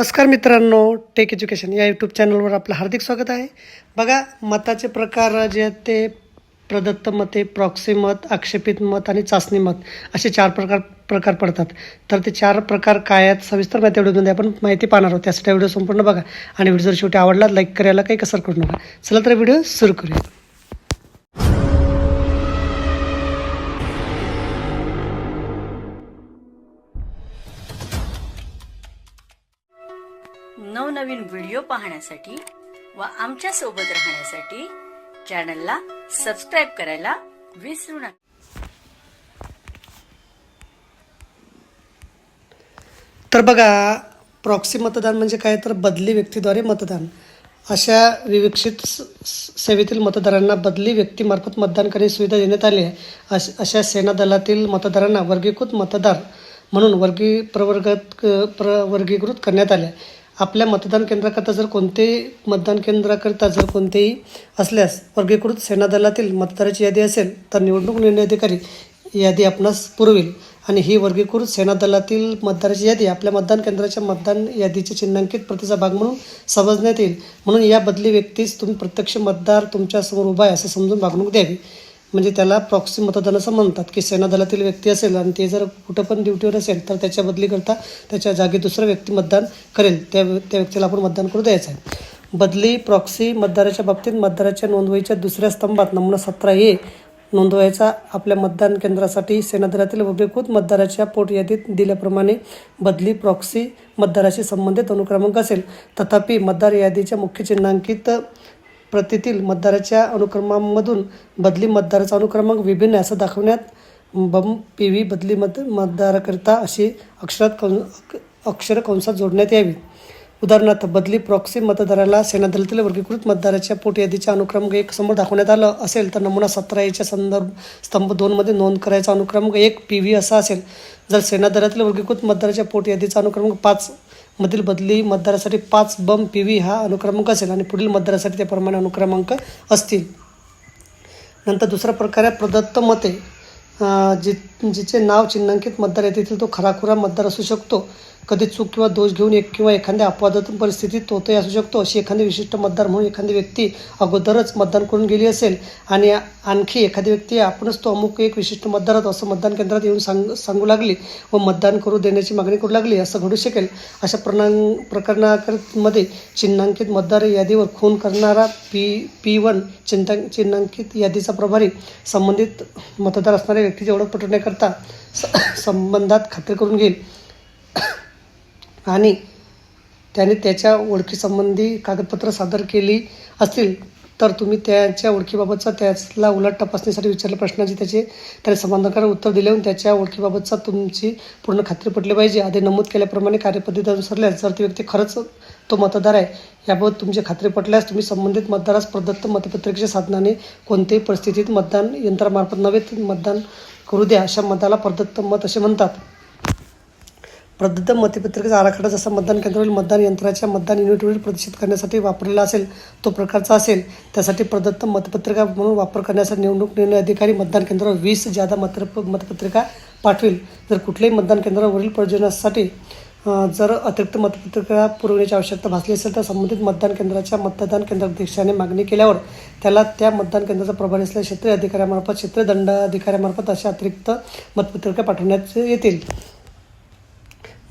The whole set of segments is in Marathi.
नमस्कार मित्रांनो टेक एज्युकेशन या यूट्यूब चॅनलवर आपलं हार्दिक स्वागत आहे. बघा मताचे प्रकार जे आहेत ते प्रदत्त मते प्रॉक्सी मत आक्षेपित मत आणि चाचणी मत असे चार प्रकार प्रकार पडतात. तर ते चार प्रकार काय आहेत सविस्तर माहिती व्हिडिओमध्ये आपण माहिती पाहणार आहोत. त्यासाठी व्हिडिओ संपूर्ण बघा आणि व्हिडिओ जर शेवटी आवडला लाईक करायला काही कसर करू नका. चला तर व्हिडिओ सुरू करूया. नवनवीन व्हिडिओ पाहण्यासाठी व आमच्यासोबत राहण्यासाठी चॅनलला सबस्क्राईब करायला विसरू नका. तर बघा प्रॉक्सी मतदान म्हणजे काय? तर बदली व्यक्तीद्वारे मतदान. अशा विविक्षित स- सेवेतील मतदारांना बदली व्यक्तीमार्फत मतदान करण्याची सुविधा देण्यात आली आहे. अश अशा सेना दलातील मतदारांना वर्गीकृत मतदार म्हणून वर्गी प्रवर्गात प्रवर्गीकृत करण्यात आले आहे. आपल्या मतदान केंद्राकरता जर कोणतेही मतदान केंद्राकरिता जर कोणतेही असल्यास वर्गीकृत सेना दलातील मतदाराची यादी असेल तर निवडणूक निर्णय अधिकारी यादी आपणास पुरवेल. आणि ही वर्गीकृत सेना दलातील मतदाराची यादी आपल्या मतदान केंद्राच्या मतदान यादीचे चिन्हांकित प्रतीचा भाग म्हणून समजण्यात येईल. म्हणून या बदली व्यक्तीस तुम्ही प्रत्यक्ष मतदार तुमच्यासमोर उभा आहे असं समजून वागणूक द्यावी. म्हणजे त्याला प्रॉक्सी मतदान असं म्हणतात की सेनादलातील व्यक्ती असेल आणि ते जर कुठं पण ड्युटीवर असेल तर त्याच्या बदलीकरता त्याच्या जागी दुसरा व्यक्ती मतदान करेल. त्या त्या व्यक्तीला आपण मतदान करू द्यायचं आहे. बदली प्रॉक्सी मतदाराच्या बाबतीत मतदाराच्या नोंदवहीच्या दुसऱ्या स्तंभात नमुना सतरा ए नोंदवायचा आपल्या मतदान केंद्रासाठी सेनादलातील वर्गीकृत मतदाराच्या पोट यादीत दिल्याप्रमाणे बदली प्रॉक्सी मतदाराशी संबंधित अनुक्रमांक असेल. तथापि मतदार यादीच्या मुख्य चिन्हांकित प्रतीतील मतदाराच्या अनुक्रमांमधून बदली मतदाराचा अनुक्रमांक विभिन्न असं दाखवण्यात बम पी व्ही बदली मत मतदाराकरिता अशी अक्षरात कं अक्षर कंसात जोडण्यात यावी. उदाहरणार्थ बदली प्रॉक्सी मतदाराला सेनादलातील वर्गीकृत मतदाराच्या पोट यादीच्या अनुक्रमांक एक समोर दाखवण्यात आलं असेल तर नमुना सतरा याच्या संदर्भ स्तंभ दोनमध्ये नोंद करायचा अनुक्रमांक एक पी व्ही असा असेल. जर सेनादलातील वर्गीकृत मतदाराच्या पोट यादीचा अनुक्रमांक पाच मधील बदली मतदारासाठी पाच बम पी व्ही हा अनुक्रमांक असेल आणि पुढील मतदारासाठी त्याप्रमाणे अनुक्रमांक असतील. नंतर दुसरा प्रकार आहे प्रदत्त मते जि जिचे नाव चिन्हांकित मतदार येथे तो खराखुरा मतदार असू शकतो. कधी चूक किंवा दोष घेऊन एक किंवा एखाद्या अपवादातून परिस्थितीत तोतही असू शकतो अशी एखादी विशिष्ट मतदार म्हणून एखादी व्यक्ती अगोदरच मतदान करून गेली असेल आणि आणखी एखादी व्यक्ती आपणच तो अमुक एक विशिष्ट मतदार आहोत असं मतदान केंद्रात येऊन सांग सांगू लागली व मतदान करू देण्याची मागणी करू लागली असं घडू शकेल. अशा प्रणां प्रकरणामध्ये चिन्हांकित मतदार यादीवर खून करणारा पी पी वन चिंता चिन्हांकित यादीचा प्रभारी संबंधित मतदार असणाऱ्या व्यक्तीची ओळख पटवण्याकरता स- संबंधात खात्री करून घेईल. आणि त्याने त्याच्या ओळखीसंबंधी कागदपत्र सादर केली असतील तर तुम्ही त्याच्या ओळखीबाबतचा त्याला उलट तपासणीसाठी विचारल्या प्रश्नाची त्याचे त्याने समाधानकारक उत्तर दिले होऊन त्याच्या ओळखीबाबतचा तुमची पूर्ण खात्री पटली पाहिजे. आधी नमूद केल्याप्रमाणे कार्यपद्धती अनुसरल्यास जर ती व्यक्ती खरंच तो मतदार आहे याबाबत तुमची खात्री पटल्यास तुम्ही संबंधित मतदारास प्रदत्त मतपत्रिकेच्या साधनाने कोणत्याही परिस्थितीत मतदान यंत्रामार्फत नव्हे मतदान करू द्या. अशा मताला प्रदत्त मत असे म्हणतात. प्रदत्त मतपत्रिकेचा आराखडा जसा मतदान केंद्रावरील मतदान यंत्राच्या मतदान युनिटवरील प्रदर्शित करण्यासाठी वापरलेला असेल तो प्रकारचा असेल त्यासाठी प्रदत्त मतपत्रिका म्हणून वापर करण्यासाठी निवडणूक निर्णय अधिकारी मतदान केंद्रावर वीस जादा मत मतपत्रिका पाठवेल. जर कुठल्याही मतदान केंद्रावरील प्रयोजनासाठी जर अतिरिक्त मतपत्रिका पुरवण्याची आवश्यकता भासली असेल तर संबंधित मतदान केंद्राच्या मतदान केंद्राध्यक्षाने मागणी केल्यावर त्याला त्या मतदान केंद्राचा प्रभारी असलेल्या क्षेत्रीय अधिकाऱ्यामार्फत क्षेत्रीय दंडाधिकाऱ्यामार्फत अशा अतिरिक्त मतपत्रिका पाठवण्यात येतील.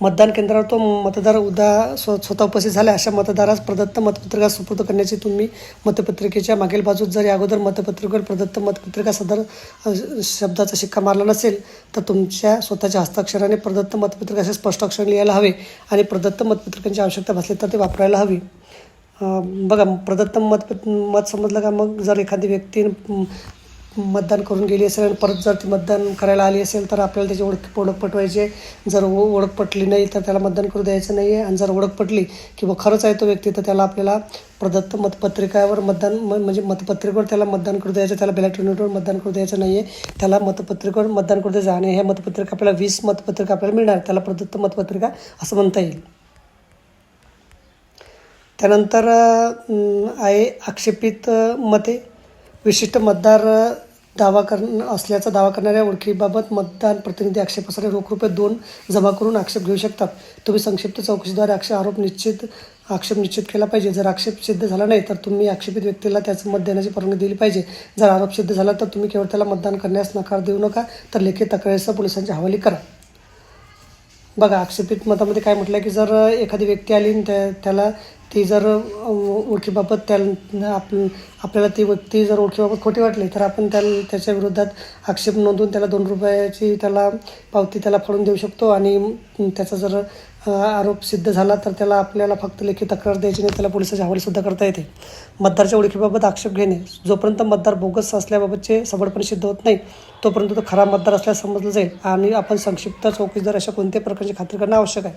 मतदान केंद्रावर तो मतदार उदा स्व स्वतः उपस्थित झाला. अशा मतदारास प्रदत्त मतपत्रिका सुपूर्द करण्याची तुम्ही मतपत्रिकेच्या मागील बाजूत जर अगोदर मतपत्रिकेवर प्रदत्त मतपत्रिका सदर शब्दाचा शिक्का मारला नसेल तर तुमच्या स्वतःच्या हस्ताक्षराने प्रदत्त मतपत्रिका असे स्पष्ट अक्षर लिहायला हवे आणि प्रदत्त मतपत्रिकांची आवश्यकता भासली तर ते वापरायला हवी. बघा प्रदत्त मत मत समजलं का? मग जर एखादी व्यक्ती मतदान करून गेली असेल आणि परत जर ती मतदान करायला आली असेल तर आपल्याला त्याची ओळख ओळख पटवायची जर ओ- ओळख पटली नाही तर त्याला मतदान करू द्यायचं नाही आहे आणि जर ओळख पटली किंवा खरंच आहे तो व्यक्ती तर त्याला आपल्याला प्रदत्त मतपत्रिकावर मतदान म- म्हणजे मतपत्रिकेवर त्याला मतदान करू द्यायचं त्याला बॅलेट युनिटवर मतदान करू द्यायचं नाही आहे त्याला मतपत्रिकेवर मतदान करू द्यायचं आणि ह्या मतपत्रिका आपल्याला वीस मतपत्रिका आपल्याला मिळणार. त्याला प्रदत्त मतपत्रिका असं म्हणता येईल. त्यानंतर आहे आक्षेपित मते. विशिष्ट मतदार दावा कर असल्याचा दावा करणाऱ्या ओळखीबाबत मतदान प्रतिनिधी आक्षेपासाठी रोख रुपये दोन जमा करून आक्षेप घेऊ शकतात. तुम्ही संक्षिप्त चौकशीद्वारे आक्षेप आरोप निश्चित आक्षेप निश्चित केला पाहिजे. जर आक्षेप सिद्ध झाला नाही तर तुम्ही आक्षेपित व्यक्तीला त्याचं मत देण्याची परवानगी दिली पाहिजे. जर आरोप सिद्ध झाला तर तुम्ही केवळ त्याला मतदान करण्यास नकार देऊ नका. तर लेखी तक्रारीसह पोलिसांच्या हवाली करा. बघा आक्षेपित मतामध्ये काय म्हटलं की जर एखादी व्यक्ती आली आणि त्या त्याला ती जर ओळखीबाबत त्या आप आपल्याला ती व्यक्ती जर ओळखीबाबत खोटी वाटली तर आपण त्याला त्याच्या विरोधात आक्षेप नोंदवून त्याला दोन रुपयाची त्याला पावती त्याला फाडून देऊ शकतो आणि त्याचा जर आरोप सिद्ध झाला तर त्याला आपल्याला फक्त लेखी तक्रार द्यायची नाही त्याला पोलिसाच्या हवालीसुद्धा करता येते. मतदारच्या ओळखीबाबत आक्षेप घेणे जोपर्यंत मतदार बोगस असल्याबाबतचे सबळपणे सिद्ध होत नाही तोपर्यंत तो खरा मतदार असल्यास समजलं जाईल आणि आपण संक्षिप्त चौकशीदार अशा कोणत्याही प्रकारची खात्री करणं आवश्यक आहे.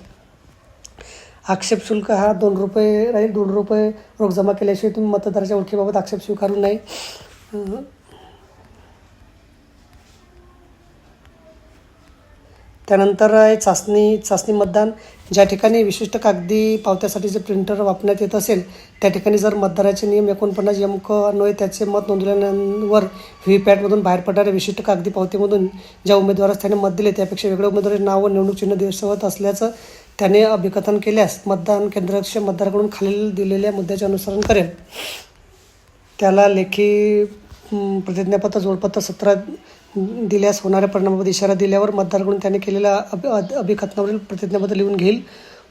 आक्षेप शुल्क हा दोन रुपये राहील दोन रुपये रोख जमा केल्याशिवाय तुम्ही मतदाराच्या ओळखीबाबत आक्षेप स्वीकारू नये. त्यानंतर आहे चाचणी चाचणी मतदान ज्या ठिकाणी विशिष्ट कागदी पावत्यासाठी जे प्रिंटर वापरण्यात येत असेल त्या ठिकाणी जर मतदाराचे नियम एकोणपन्नास एम क त्याचे मत नोंदवल्यावर व्ही पॅटमधून बाहेर पडणाऱ्या विशिष्ट कागदी पावतीमधून ज्या उमेदवारास त्याने मत दिले त्यापेक्षा वेगळ्या उमेदवाराचे नाव व निवडणूक चिन्ह दिसवत असल्याचं त्याने अभिकथन केल्यास मतदान केंद्राच्या मतदाराकडून खालील दिलेल्या मुद्द्याचे अनुसरण करेल. त्याला लेखी प्रतिज्ञापत्र जोडपत्र सतरा दिल्यास होणाऱ्या परिणामाबाबत इशारा दिल्यावर मतदाराकडून त्याने केलेल्या अभि अभिकथनावरील प्रतिज्ञापत्र लिहून घेईल.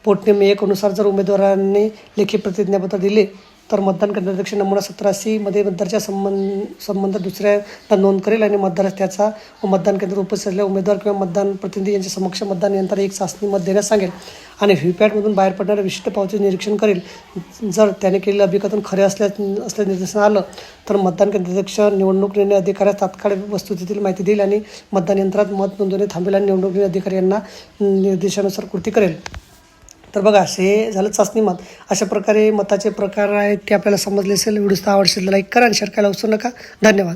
पोटनेम एक अनुसार जर उमेदवारांनी लेखी प्रतिज्ञापत्र दिले तर मतदान केंद्राध्यक्ष नमुना सतरासी मध्ये मतदाराच्या संबंध संबंध दुसऱ्या नोंद करेल आणि मतदार त्याचा व मतदान केंद्र उपस्थित असलेल्या उमेदवार किंवा मतदान प्रतिनिधी यांच्या समक्ष मतदान यंत्र एक चाचणी मत देण्यास सांगेल. आणि व्हीपॅटमधून बाहेर पडणाऱ्या विशिष्ट पावतीचे निरीक्षण करेल. जर त्याने केलेलं अभिकथन खरे असल्या असल्या निदर्शन आलं तर मतदान केंद्राध्यक्ष निवडणूक निर्णय अधिकाऱ्यास तात्काळ वस्तुस्थितीतील माहिती देईल आणि मतदान यंत्रात मत नोंदवणे थांबेल आणि निवडणूक निर्णय अधिकारी यांना निर्देशानुसार कृती करेल. तर बघा असे हे झालं चाचणी मत. अशा प्रकारे मताचे प्रकार आहेत ते आपल्याला समजले असेल. व्हिडिओ आवडशील लाईक करा आणि शेअर करायला विसरू नका. धन्यवाद.